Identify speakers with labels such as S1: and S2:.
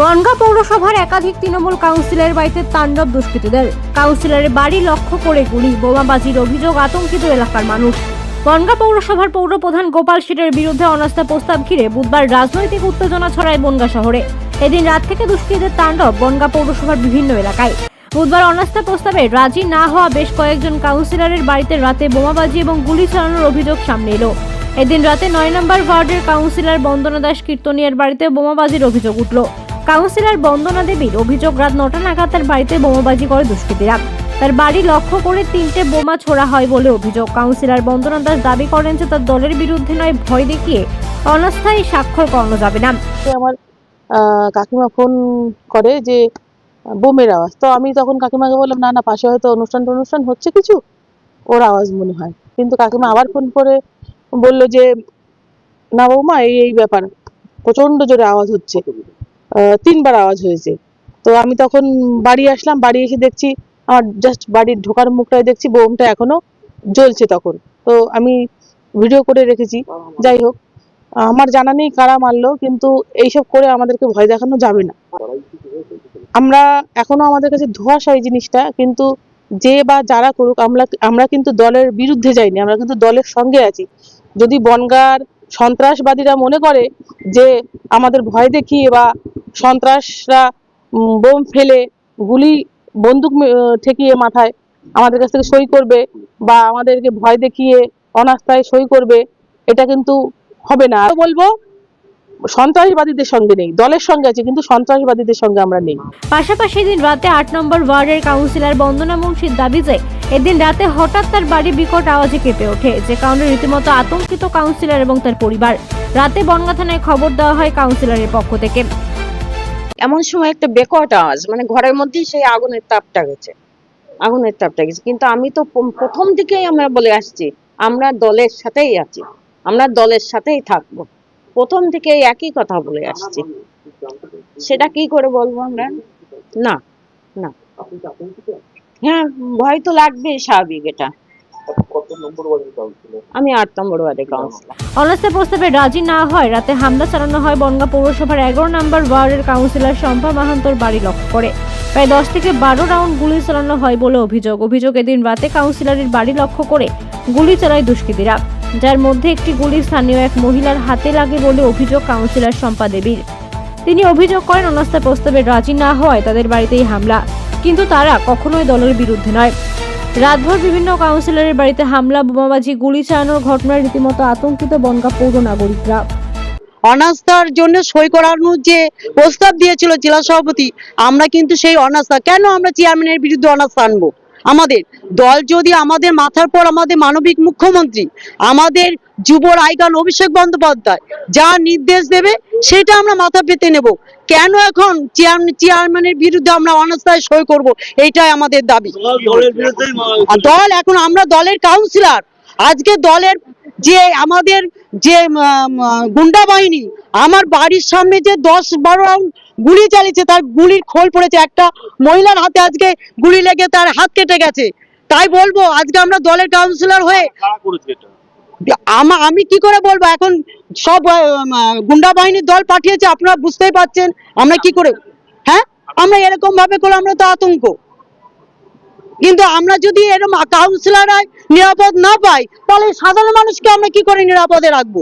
S1: বনগাঁ পৌরসভার একাধিক তৃণমূল কাউন্সিলের বাড়িতে তাণ্ডব দুষ্কৃতীদের। কাউন্সিলরের বাড়ি লক্ষ্য করে গুলি, বোমাবাজির অভিযোগ আতঙ্কিত এলাকার মানুষ। বনগাঁ পৌরসভার পৌরপ্রধান গোপাল শেঠের বিরুদ্ধে অনাস্থা প্রস্তাব ঘিরে বুধবার রাজনৈতিক উত্তেজনা ছড়ায় বনগাঁ শহরে। এদিন রাত থেকে দুষ্কৃতীদের তাণ্ডব বনগাঁ পৌরসভার বিভিন্ন এলাকায়। বুধবার অনাস্থা প্রস্তাবে রাজি না হওয়া বেশ কয়েকজন কাউন্সিলরের বাড়িতে রাতে বোমাবাজি এবং গুলি চালানোর অভিযোগ সামনে এলো। এদিন রাতে নয় নম্বর ওয়ার্ডের কাউন্সিলর বন্দনা দাস কীর্তনিয়ার বাড়িতে বোমাবাজির অভিযোগ উঠল। কাউন্সিলর বন্দনা দেবীর অভিযোগ, রাত নটা নাগাদ তার বাড়িতে বোমাবাজি করে দুষ্কৃতীরা। তার বাড়ি লক্ষ্য করে তিনটে বোমা ছোড়া হয় বলে অভিযোগ। কাউন্সিলর বন্দনা দাস দাবি করেন যে তার দলের বিরুদ্ধে নয়, ভয় দেখিয়ে অনাস্থায়ী স্বাক্ষর করানো যাবে না।
S2: আমার কাকিমা ফোন করে যে, বোমের আওয়াজ। তো আমি তখন কাকিমাকে বললাম, না না, পাশে হয়তো অনুষ্ঠান অনুষ্ঠান হচ্ছে কিছু? ওর আওয়াজ মনে হয়। কিন্তু কাকিমা আবার ফোন করে বলল যে, না, বৌমা, এই এই ব্যাপার। প্রচণ্ড জোরে আওয়াজ হচ্ছে। তিনবার আওয়াজ হয়েছে। তো আমি তখন বাড়ি আসলাম, বাড়ি এসে দেখছি আমার জাস্ট বাড়ির ঢোকার মুখটায় দেখছি, বোমটা এখনও জ্বলছে তখন। তো আমি ভিডিও করে রেখেছি। যাই হোক, আমার জানা নেই কারা মারলো, কিন্তু এইসব করে আমাদেরকে ভয় দেখানো যাবে না। আমরা এখনও আমাদের কাছে ধোঁয়াশা এই জিনিসটা, কিন্তু যে বা যারা করুক, আমরা আমরা কিন্তু দলের বিরুদ্ধে যাইনি, আমরা কিন্তু দলের সঙ্গে আছি। যদি বনগার সন্ত্রাসবাদীরা মনে করে যে আমাদের ভয় দেখিয়ে বা সন্ত্রাসরা বোম ফেলে, গুলি, বন্দুক ঠেকিয়ে মাথায় আমাদের কাছ থেকে সই করবে বা আমাদেরকে ভয় দেখিয়ে অনাস্থায় সই করবে, এটা কিন্তু হবে না। বলব, সন্ত্রাসবাদীদের সঙ্গে নেই, দলের সঙ্গে আছে, কিন্তু সন্ত্রাসবাদীদের সঙ্গে আমরা নেই।
S1: পাশাপাশি দিন রাতে আট নম্বর ওয়ার্ডের কাউন্সিলর বন্দনা মুন্সির দাবি যে, এদিন রাতে হঠাৎ তার বাড়ি বিকট আওয়াজে কেঁপে ওঠে, যে কারণে রীতিমতো আতঙ্কিত কাউন্সিলর এবং তার পরিবার। রাতে বনগা থানায় খবর দেওয়া হয় কাউন্সিলরের পক্ষ থেকে।
S3: এমন সময় একটা বেকট আওয়াজ মানে ঘরের মধ্যেই সেই আগুনের তাপটা গেছে, আগুনের তাপটা গেছে। কিন্তু আমি তো প্রথম দিকেই আমরা বলে আসছি, আমরা দলের সাথেই আছি, আমরা দলের সাথেই থাকব। প্রথম থেকে একই কথা বলে আসছি। সেটা কি করে বলব আমরা? না না। হ্যাঁ ভয় তো লাগবেই স্বাভাবিক এটা। আমি আট নম্বর ওয়ার্ডে কাউন্সিলর
S1: অনাস্থা প্রস্তাবে রাজি না হয় রাতে হামলা চালানো হয় বনগা পৌরসভার এগারো নম্বর ওয়ার্ডের কাউন্সিলর শম্পা মাহান্তর বাড়ি লক্ষ্য করে। প্রায় দশ থেকে বারো রাউন্ড গুলি চালানো হয় বলে অভিযোগ। অভিযোগ এদিন রাতে কাউন্সিলরের বাড়ি লক্ষ্য করে গুলি চালায় দুষ্কৃতীরা যার মধ্যে একটি গুলি স্থানীয় এক মহিলার হাতে লাগে বলে অভিযোগ কাউন্সিলর শম্পা দেবীর। তিনি অভিযোগ করেন অনাস্থা প্রস্তাবে রাজি না হওয়ায় তাদের বাড়িতেই হামলা কিন্তু তারা কখনোই দলের বিরুদ্ধে নয়। রাতভর বিভিন্ন কাউন্সিলরের বাড়িতে হামলা, বোমাবাজি, গুলি চালানোর ঘটনায় রীতিমতো আতঙ্কিত বনগা পৌর নাগরিকরা।
S4: অনাস্থার জন্য সই করানোর যে প্রস্তাব দিয়েছিল জেলা সভাপতি, আমরা কিন্তু সেই অনাস্থা। কেন আমরা চেয়ারম্যানের বিরুদ্ধে অনাস্থা আনব? আমাদের দল যদি আমাদের মাথার পর আমাদের মানবিক মুখ্যমন্ত্রী আমাদের যুব রায়গান অভিষেক বন্দ্যোপাধ্যায় যা নির্দেশ দেবে সেটা আমরা মাথা পেতে নেব। কেন এখন চেয়ারম্যানের বিরুদ্ধে আমরা অনাস্থায় সই করব? এটাই আমাদের দাবি। দল এখন আমরা দলের কাউন্সিলর আজকে দলের যে আমাদের যে গুন্ডা বাহিনী আমার বাড়ির সামনে যে দশ বারো রাউন্ড গুলি চালিয়েছে তার গুলির খোল পড়েছে। একটা মহিলার হাতে আজকে গুলি লেগে তার হাত কেটে গেছে। তাই বলব আজকে আমরা দলের কাউন্সিলর হয়ে আমা আমি কি করে বলব? এখন সব গুন্ডা বাহিনীর দল পাঠিয়েছে আপনারা বুঝতেই পারছেন আমরা কি করে হ্যাঁ? আমরা এরকম ভাবে করে আমরা তো আতঙ্ক। কিন্তু আমরা যদি এরকম কাউন্সিলার নিরাপদ না পাই, তাহলে সাধারণ মানুষকে আমরা কি করে নিরাপদে রাখব?